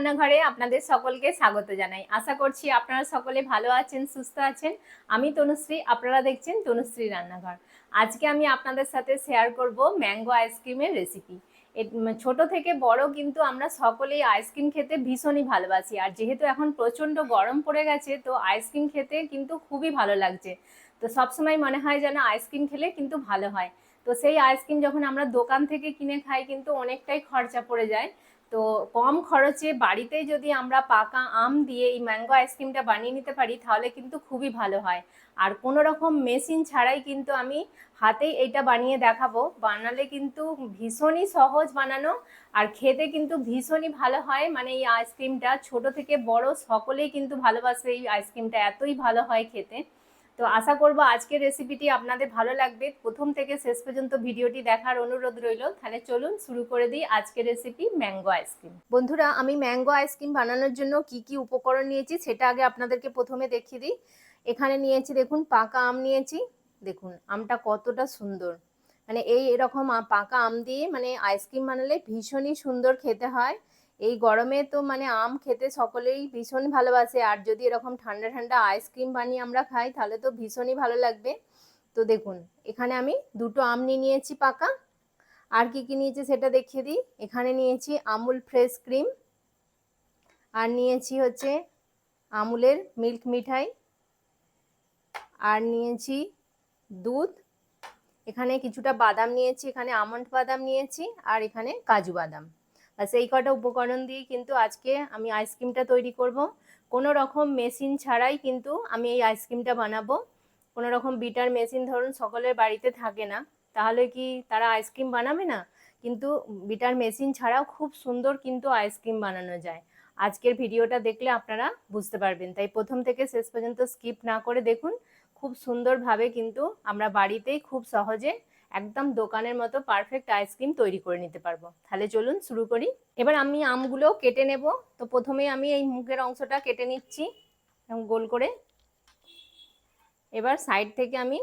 রান্নাঘরে আপনাদের সকলকে স্বাগত জানাই। আশা করছি আপনারা সকলে ভালো আছেন, সুস্থ আছেন। আমি তনুশ্রী, আপনারা দেখছেন তনুশ্রী রান্নাঘর। আজকে আমি আপনাদের সাথে শেয়ার করব ম্যাঙ্গো আইসক্রিমের রেসিপি ছোট থেকে বড় কিন্তু আমরা সকলেই আইসক্রিম খেতে ভীষণই ভালোবাসি। আর যেহেতু এখন প্রচণ্ড গরম পড়ে গেছে, তো আইসক্রিম খেতে কিন্তু খুবই ভালো লাগছে। তো সবসময় মনে হয় যেন আইসক্রিম খেলে কিন্তু ভালো হয়। তো সেই আইসক্রিম যখন আমরা দোকান থেকে কিনে খাই, কিন্তু অনেকটাই খরচা পড়ে যায়। তো কম খরচে বাড়িতেই যদি আমরা পাকা আম দিয়ে এই ম্যাঙ্গো আইসক্রিমটা বানিয়ে নিতে পারি, তাহলে কিন্তু খুবই ভালো হয়। আর কোনো রকম মেশিন ছাড়াই কিন্তু আমি হাতেই এটা বানিয়ে দেখাবো। বানালে কিন্তু ভীষণই সহজ বানানো আর খেতে কিন্তু ভীষণই ভালো হয়। মানে এই আইসক্রিমটা ছোট থেকে বড় সকলেই কিন্তু ভালোবাসে, এই আইসক্রিমটা এতই ভালো হয় খেতে। তো আশা করব আজকের রেসিপিটি আপনাদের ভালো লাগবে। প্রথম থেকে শেষ পর্যন্ত ভিডিওটি দেখার অনুরোধ রইল। তাহলে চলুন শুরু করে দিই আজকের রেসিপি ম্যাঙ্গো আইসক্রিম বন্ধুরা, আমি ম্যাঙ্গো আইসক্রিম বানানোর জন্য কি কি উপকরণ নিয়েছি সেটা আগে আপনাদেরকে প্রথমে দেখিয়ে দিই। এখানে নিয়েছি দেখুন, পাকা আম নিয়েছি। দেখুন, আমটা কতটা সুন্দর। মানে এই এরকম পাকা আম দিয়ে মানে আইসক্রিম বানালে ভীষণই সুন্দর খেতে হয়। এই গরমে তো মানে আম খেতে সকলেই ভীষণ ভালোবাসে। আর যদি এরকম ঠান্ডা ঠান্ডা আইসক্রিম বানিয়ে আমরা খাই, তাহলে তো ভীষণই ভালো লাগবে। তো দেখুন, এখানে আমি দুটো আম নিয়ে নিয়েছি পাকা। আর কি কি নিয়েছি সেটা দেখিয়ে দিই। এখানে নিয়েছি আমুল ফ্রেশ ক্রিম আর নিয়েছি হচ্ছে আমুলের মিল্ক মিঠাই। আর নিয়েছি দুধ। এখানে কিছুটা বাদাম নিয়েছি, এখানে আমন্ড বাদাম নিয়েছি, আর এখানে কাজু বাদাম। এই কটা উপকরণ দিয়ে কিন্তু আজকে আমি আইসক্রিমটা তৈরি করব। কোনো রকম মেশিন ছাড়াই কিন্তু আমি এই আইসক্রিমটা বানাবো। কোনো রকম বিটার মেশিন ধরুন, সকলের বাড়িতে থাকে না। তাহলে কি তারা আইসক্রিম বানাবে না? কিন্তু বিটার মেশিন ছাড়াও খুব সুন্দর কিন্তু আইসক্রিম বানানো যায়। আজকের ভিডিওটা দেখলে আপনারা বুঝতে পারবেন। তাই প্রথম থেকে শেষ পর্যন্ত স্কিপ না করে দেখুন। খুব সুন্দরভাবে কিন্তু আমরা বাড়িতেই খুব সহজে একদম দোকানের মতো পারফেক্ট আইসক্রিম তৈরি করে নিতে পারব। তাহলে চলুন শুরু করি। এবার আমি আমগুলো কেটে নেব। তো প্রথমে আমি এই মুখের অংশটা কেটে নিচ্ছি এরকম গোল করে। এবার সাইড থেকে আমি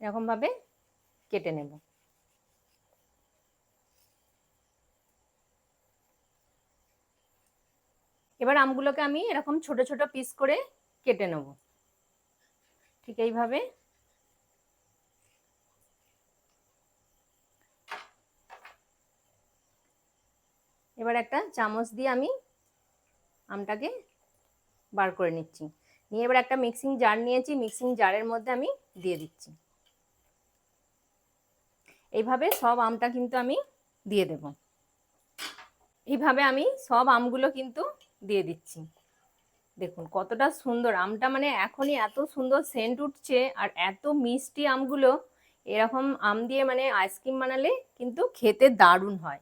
এরকমভাবে কেটে নেব। এবার আমগুলোকে আমি এরকম ছোট ছোট পিস করে কেটে নেব। ঠিক এইভাবে এবার একটা চামচ দিয়ে আমি আমটাকে বার করে নিচ্ছি। নিয়ে এবার একটা মিক্সিং জার নিয়েছি মিক্সিং জারের মধ্যে আমি দিয়ে দিচ্ছি। এইভাবে সব আমটা কিন্তু আমি দিয়ে দেব। এইভাবে আমি সব আমগুলো কিন্তু দিয়ে দিচ্ছি। দেখুন কতটা সুন্দর, আমটা মানে এখনই এত সুন্দর সেন্ট উঠছে আর এত মিষ্টি আমগুলো, এরকম আম দিয়ে মানে আইসক্রিম বানালে কিন্তু খেতে দারুণ হয়।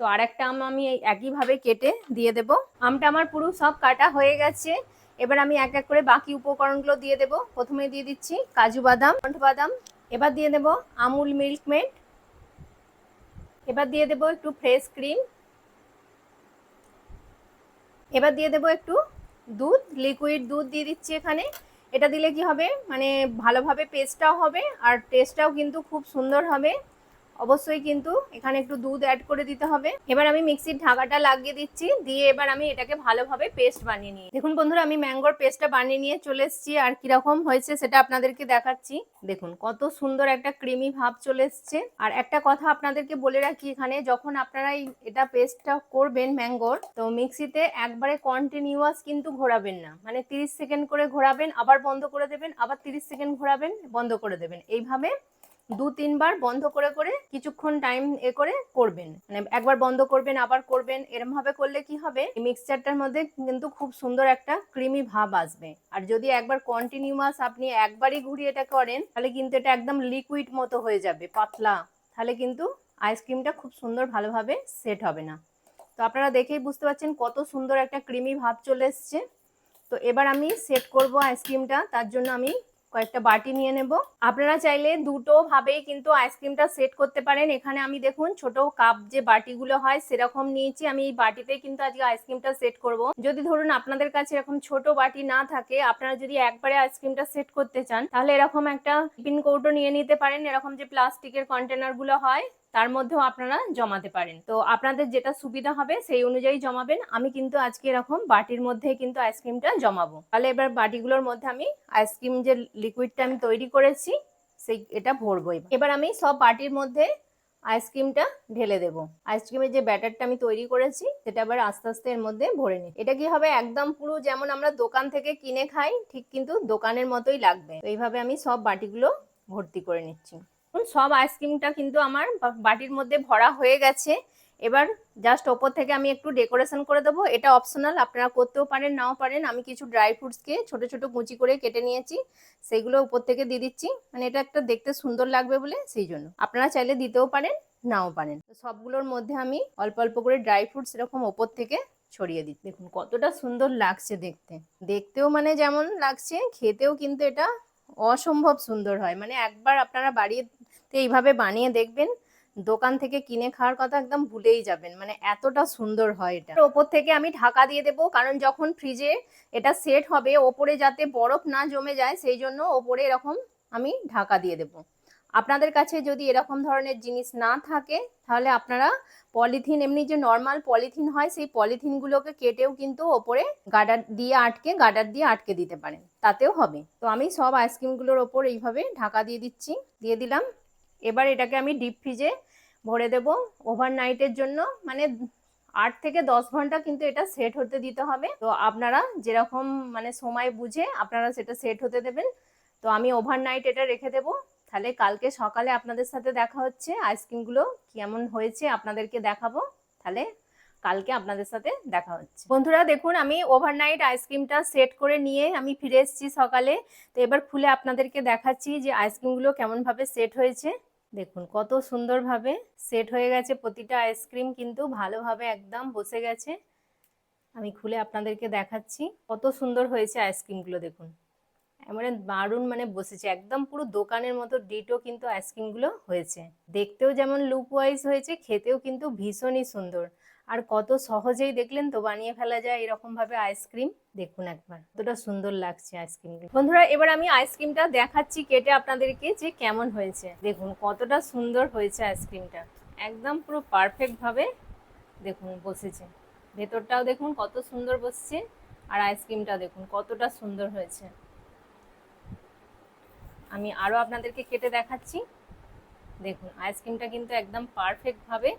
তো আর একটা আম আমি একইভাবে কেটে দিয়ে দেব। আমটা আমার পুরো সব কাটা হয়ে গেছে। এবার আমি এক এক করে বাকি উপকরণগুলো দিয়ে দেব। প্রথমে দিয়ে দিচ্ছি কাজু বাদাম বাদাম, এবার দিয়ে দেব আমুল মিল্ক মেড। এবার দিয়ে দেব একটু ফ্রেশ ক্রিম। এবার দিয়ে দেব একটু দুধ, লিকুইড দুধ দিয়ে দিচ্ছি এখানে। এটা দিলে কি হবে? মানে ভালোভাবে পেস্টটাও হবে আর টেস্টটাও কিন্তু খুব সুন্দর হবে। অবশ্যই কিন্তু এখানে একটু দুধ অ্যাড করে দিতে হবে। এবার আমি মিক্সির ঢাকাটা লাগিয়ে দিচ্ছি, দিয়ে এবার আমি এটাকে ভালোভাবে পেস্ট বানিয়ে নিই দেখুন বন্ধুরা, আমি ম্যাঙ্গোর পেস্টটা বানিয়ে নিয়ে চলে এসেছি, আর কীরকম হয়েছে সেটা আপনাদেরকে দেখাচ্ছি। দেখুন, কত সুন্দর একটা ক্রিমি ভাব চলে এসছে। আর একটা কথা আপনাদেরকে বলে রাখি এখানে, যখন আপনারা এটা পেস্টটা করবেন ম্যাঙ্গোর তো মিক্সিতে একবারে কন্টিনিউয়াস কিন্তু ঘোরাবেন না। মানে তিরিশ সেকেন্ড করে ঘোরাবেন, আবার বন্ধ করে দেবেন, আবার তিরিশ সেকেন্ড ঘোরাবেন, বন্ধ করে দেবেন। এইভাবে দু তিনবার বন্ধ করে করে কিছুক্ষণ টাইম এ করে করবেন। মানে একবার বন্ধ করবেন, আবার করবেন এরম ভাবে করলে কি হবে? মিক্সচারটার মধ্যে কিন্তু খুব সুন্দর একটা ক্রিমি ভাব আসবে। আর যদি একবার কন্টিনিউয়াস আপনি একবারই ঘুরিয়ে এটা করেন, তাহলে কিন্তু এটা একদম লিকুইড মতো হয়ে যাবে, পাতলা। তাহলে কিন্তু আইসক্রিমটা খুব সুন্দর ভালোভাবে সেট হবে না। তো আপনারা দেখেই বুঝতে পারছেন কত সুন্দর একটা ক্রিমি ভাব চলে এসছে। তো এবার আমি সেট করব আইসক্রিমটা তার জন্য আমি কয়েকটা বাটি নিয়ে নেব। আপনারা চাইলে দুটো ভাবেই কিন্তু আইসক্রিমটা সেট করতে পারেন। এখানে আমি দেখুন ছোট কাপ যে বাটিগুলো হয় সেরকম নিয়েছি। আমি এই বাটিতে কিন্তু আজকে আইসক্রিমটা সেট করব। যদি ধরুন আপনাদের কাছে এরকম ছোট বাটি না থাকে, আপনারা যদি একবারে আইসক্রিমটা সেট করতে চান, তাহলে এরকম একটা টিফিন কৌটো নিয়ে নিতে পারেন। এরকম যে প্লাস্টিকের কন্টেনারগুলো হয় তার মধ্যেও আপনারা জমাতে পারেন। তো আপনাদের যেটা সুবিধা হবে সেই অনুযায়ী জমাবেন। আমি কিন্তু আজকে এরকম বাটির মধ্যে কিন্তু আইসক্রিমটা জমাবো। তাহলে এবার বাটিগুলোর মধ্যে আমি আইসক্রিম যে লিকুইডটা আমি তৈরি করেছি, সেই এটা ভরবো এবার। আমি সব বাটির মধ্যে আইসক্রিমটা ঢেলে দেব। আইসক্রিমের যে ব্যাটারটা আমি তৈরি করেছি, সেটা আবার আস্তে আস্তে এর মধ্যে ভরে নিই। এটা কি হবে? একদম পুরো যেমন আমরা দোকান থেকে কিনে খাই, ঠিক কিন্তু দোকানের মতোই লাগবে। এইভাবে আমি সব বাটিগুলো ভর্তি করে নিচ্ছি। সব আইসক্রিমটা কিন্তু আমার বাটির মধ্যে ভরা হয়ে গেছে। এবার জাস্ট ওপর থেকে আমি একটু ডেকোরেশন করে দেবো। এটা অপশনাল আপনারা করতেও পারেন, নাও পারেন। আমি কিছু ড্রাই ফ্রুটসকে ছোট ছোট কুচি করে কেটে নিয়েছি। সেইগুলো উপর থেকে দিয়ে দিচ্ছি। মানে এটা একটা দেখতে সুন্দর লাগবে বলে সেই জন্য। আপনারা চাইলে দিতেও পারেন, নাও পারেন। তো সবগুলোর মধ্যে আমি অল্প অল্প করে ড্রাই ফ্রুটস এরকম ওপর থেকে ছড়িয়ে দিচ্ছি। দেখুন কতটা সুন্দর লাগছে দেখতে। দেখতেও মানে যেমন লাগছে, খেতেও কিন্তু এটা অসম্ভব সুন্দর হয়। মানে একবার আপনারা বাড়িতে এইভাবে বানিয়ে দেখবেন, দোকান থেকে কিনে খাওয়ার কথা একদম ভুলেই যাবেন। মানে এতটা সুন্দর হয় এটা। ওপর থেকে আমি ঢাকা দিয়ে দেবো, কারণ যখন ফ্রিজে এটা সেট হবে, ওপরে যাতে বরফ না জমে যায়, সেই জন্য ওপরে এরকম আমি ঢাকা দিয়ে দেবো। আপনাদের কাছে যদি এরকম ধরনের জিনিস না থাকে, তাহলে আপনারা পলিথিন, এমনি যে নর্মাল পলিথিন হয়, সেই পলিথিনগুলোকে কেটেও কিন্তু ওপরে গার্ডার দিয়ে আটকে গার্ডার দিয়ে আটকে দিতে পারেন। তাতেও হবে। তো আমি সব আইসক্রিমগুলোর ওপর এইভাবে ঢাকা দিয়ে দিচ্ছি, দিয়ে দিলাম। এবার এটাকে আমি ডিপ ফ্রিজে ভরে দেব ওভারনাইটের জন্য। মানে আট থেকে দশ ঘণ্টা কিন্তু এটা সেট হতে দিতে হবে। তো আপনারা যেরকম মানে সময় বুঝে আপনারা সেটা সেট হতে দেবেন। তো আমি ওভারনাইট এটা রেখে দেব। তাহলে কালকে সকালে আপনাদের সাথে দেখা হচ্ছে। আইসক্রিমগুলো কেমন হয়েছে আপনাদেরকে দেখাবো। তাহলে কালকে আপনাদের সাথে দেখা হচ্ছে। বন্ধুরা, দেখুন, আমি ওভারনাইট আইসক্রিমটা সেট করে নিয়ে আমি ফিরে এসেছি সকালে। তো এবার খুলে আপনাদেরকে দেখাচ্ছি যে আইসক্রিমগুলো কেমনভাবে সেট হয়েছে। দেখুন, কত সুন্দরভাবে সেট হয়ে গেছে প্রতিটা আইসক্রিম কিন্তু ভালোভাবে একদম বসে গেছে। আমি খুলে আপনাদেরকে দেখাচ্ছি কত সুন্দর হয়েছে আইসক্রিমগুলো দেখুন। মানে দারুণ মানে বসেছে, একদম পুরো দোকানের মতো ডিটো কিন্তু আইসক্রিমগুলো হয়েছে। দেখতেও যেমন লুক ওয়াইজ হয়েছে, খেতেও কিন্তু ভীষণই সুন্দর। আর কত সহজেই দেখলেন তো বানিয়ে ফেলা যায় এরকম ভাবে আইসক্রিম দেখুন একবার। কতটা সুন্দর লাগছে আইসক্রিম বন্ধুরা, এবার আমি আইসক্রিমটা দেখাচ্ছি, কেটে আপনাদেরকে যে কেমন হয়েছে। দেখুন, কতটা সুন্দর হয়েছে আইসক্রিমটা একদম পুরো পারফেক্ট ভাবে দেখুন, বসেছে। ভেতরটাও দেখুন, কত সুন্দর বসছে। আর আইসক্রিমটা দেখুন, কতটা সুন্দর হয়েছে। আমি আরও আপনাদেরকে কেটে দেখাচ্ছি। দেখুন আইসক্রিমটা কিন্তু একদম পারফেক্ট ভাবে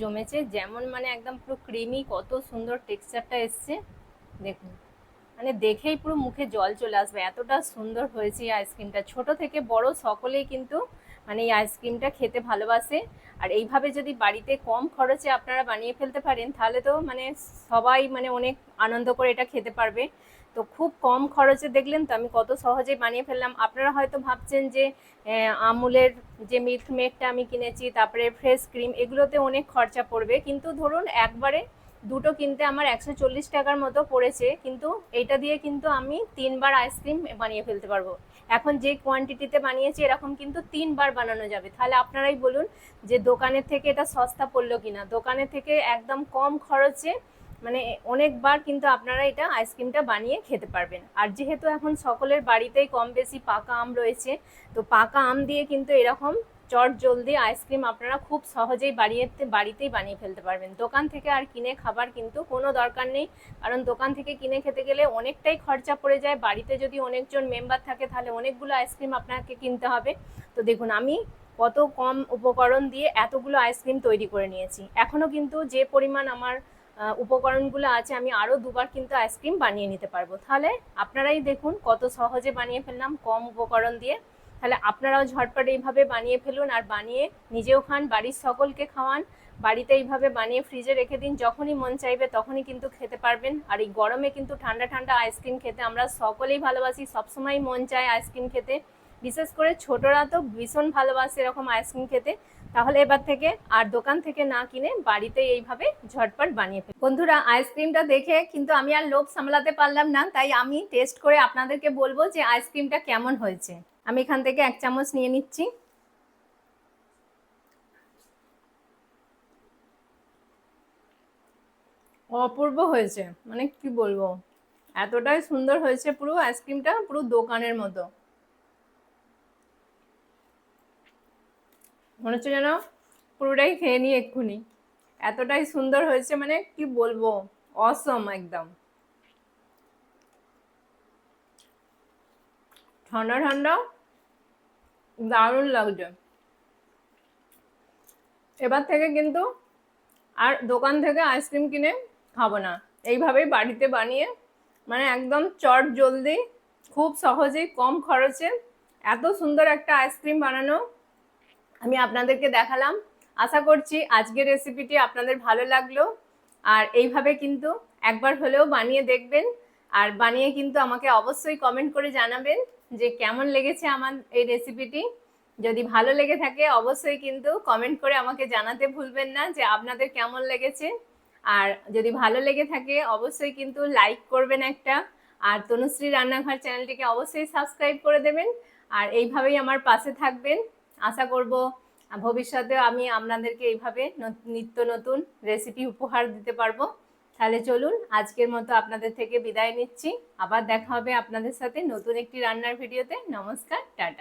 জমেছে, যেমন মানে একদম পুরো ক্রিমি কত সুন্দর টেক্সচারটা এসছে। দেখুন মানে দেখেই পুরো মুখে জল চলে আসবে। এতটা সুন্দর হয়েছে এই আইসক্রিমটা ছোট থেকে বড় সকলেই কিন্তু মানে এই আইসক্রিমটা খেতে ভালোবাসে। আর এইভাবে যদি বাড়িতে কম খরচে আপনারা বানিয়ে ফেলতে পারেন, তাহলে তো মানে সবাই মানে অনেক আনন্দ করে এটা খেতে পারবে। তো খুব কম খরচে দেখলেন তো আমি কত সহজে বানিয়ে ফেললাম। আপনারা হয়তো ভাবছেন যে আমুলের যে মিল্ক মেডটা আমি কিনেছি, তারপরে ফ্রেশ ক্রিম, এগুলোতে অনেক খরচা পড়বে। কিন্তু ধরুন একবারে দুটো কিনতে আমার একশো চল্লিশ টাকার মতো পড়েছে, কিন্তু এটা দিয়ে কিন্তু আমি তিনবার আইসক্রিম বানিয়ে ফেলতে পারব। এখন যে কোয়ান্টিটিতে বানিয়েছি, এরকম কিন্তু তিনবার বানানো যাবে। তাহলে আপনারাই বলুন যে দোকানের থেকে এটা সস্তা পড়ল কিনা। দোকানের থেকে একদম কম খরচে মানে অনেকবার কিন্তু আপনারা এটা আইসক্রিমটা বানিয়ে খেতে পারবেন। আর যেহেতু এখন সকলের বাড়িতেই কম বেশি পাকা আম রয়েছে, তো পাকা আম দিয়ে কিন্তু এরকম চট জলদি আইসক্রিম আপনারা খুব সহজেই বাড়িতে বাড়িতেই বানিয়ে ফেলতে পারবেন। দোকান থেকে আর কিনে খাবার কিন্তু কোনো দরকার নেই, কারণ দোকান থেকে কিনে খেতে গেলে অনেকটাই খরচা পড়ে যায়। বাড়িতে যদি অনেকজন মেম্বার থাকে তাহলে অনেকগুলো আইসক্রিম আপনাকে কিনতে হবে। তো দেখুন, আমি কত কম উপকরণ দিয়ে এতগুলো আইসক্রিম তৈরি করে নিয়েছি। এখনও কিন্তু যে পরিমাণ আমার উপকরণগুলো আছে, আমি আরও দুবার কিন্তু আইসক্রিম বানিয়ে নিতে পারব। তাহলে আপনারাই দেখুন কত সহজে বানিয়ে ফেললাম কম উপকরণ দিয়ে। তাহলে আপনারাও ঝটপট এইভাবে বানিয়ে ফেলুন আর বানিয়ে নিজেও খান, বাড়ির সকলকে খাওয়ান। বাড়িতে এইভাবে বানিয়ে ফ্রিজে রেখে দিন, যখনই মন চাইবে তখনই কিন্তু খেতে পারবেন। আর এই গরমে কিন্তু ঠান্ডা ঠান্ডা আইসক্রিম খেতে আমরা সকলেই ভালোবাসি সবসময় মন চায় আইসক্রিম খেতে। বিশেষ করে ছোটরা তো ভীষণ ভালোবাসে এরকম আইসক্রিম খেতে। তাহলে এবার থেকে আর দোকান থেকে না কিনে বাড়িতে এইভাবে ঝটপট বানিয়ে ফেলি। বন্ধুরা, আইসক্রিমটা দেখে কিন্তু আমি আর লোভ সামলাতে পারলাম না, তাই আমি টেস্ট করে আপনাদেরকে বলব যে আইসক্রিমটা কেমন হয়েছে। আমি এখান থেকে এক চামচ নিয়ে নিচ্ছি। অপূর্ব হয়েছে মানে কি বলব? এতটাই সুন্দর হয়েছে পুরো আইসক্রিমটা, পুরো দোকানের মতো। মনে হচ্ছে যেন পুরোটাই খেয়ে নিই এক্ষুনি। এতটাই সুন্দর হয়েছে মানে কি বলব? অসম একদম। ঠান্ডা ঠান্ডা। দারুণ লাগছে। এবার থেকে কিন্তু আর দোকান থেকে আইসক্রিম কিনে খাব না। এইভাবেই বাড়িতে বানিয়ে মানে একদম চট জলদি, খুব সহজেই কম খরচে এত সুন্দর একটা আইসক্রিম বানানো আমি আপনাদেরকে দেখালাম। আশা করছি আজকের রেসিপিটি আপনাদের ভালো লাগল। আর এইভাবে কিন্তু একবার হলেও বানিয়ে দেখবেন। আর বানিয়ে কিন্তু আমাকে অবশ্যই কমেন্ট করে জানাবেন যে কেমন লেগেছে আমার এই রেসিপিটি যদি ভালো লেগে থাকে, অবশ্যই কিন্তু কমেন্ট করে আমাকে জানাতে ভুলবেন না যে আপনাদের কেমন লেগেছে। আর যদি ভালো লেগে থাকে, অবশ্যই কিন্তু লাইক করবেন একটা। আর তনুশ্রী রান্নাঘর চ্যানেলটিকে অবশ্যই সাবস্ক্রাইব করে দেবেন। আর এইভাবেই আমার পাশে থাকবেন। আশা করব, ভবিষ্যতে আমি আপনাদেরকে এইভাবে নিত্য নতুন রেসিপি উপহার দিতে পারব। তাহলে চলুন, আজকের মতো আপনাদের থেকে বিদায় নিচ্ছি। আবার দেখা হবে আপনাদের সাথে নতুন একটি রান্নার ভিডিওতে নমস্কার, টাটা।